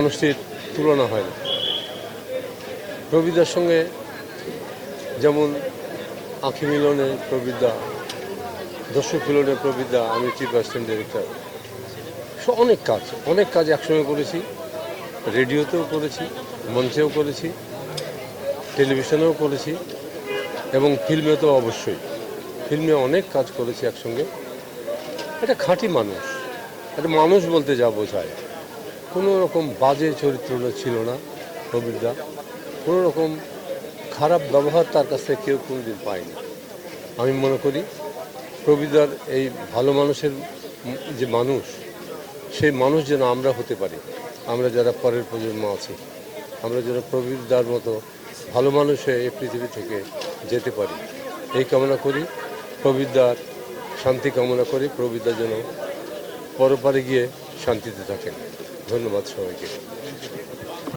মানুষটির তুলনা হয় না। প্রবিদার সঙ্গে যেমন আঁখি মিলনে প্রবিদ্যা দর্শক মিলনে প্রবিদ্যা আমি চিফ অ্যাসিস্ট্যান্ট ডিরেক্টর। সো অনেক কাজ অনেক কাজ একসঙ্গে করেছি। রেডিওতেও করেছি, মঞ্চেও করেছি, টেলিভিশনেও করেছি এবং ফিল্মে তো অবশ্যই। ফিল্মে অনেক কাজ করেছি একসঙ্গে। এটা খাঁটি মানুষ, একটা মানুষ বলতে যা বোঝায়। কোনো রকম বাজে চরিত্র ছিল না প্রবীরদা কোনো রকম খারাপ ব্যবহার তার কাছ কেউ কোনোদিন পায়নি। আমি মনে করি প্রবীরদার এই ভালো মানুষের যে মানুষ, সেই মানুষ যেন আমরা হতে পারি। আমরা যারা পরের প্রজন্ম আছি, আমরা যেন প্রবীরদার মতো ভালো মানুষ হয়ে এই পৃথিবী থেকে যেতে পারি। এই কামনা করি প্রবীরদার শান্তি কামনা করি। প্রবীরদা যেন পরপারে গিয়ে শান্তিতে থাকেন। ধন্যবাদ সবাইকে।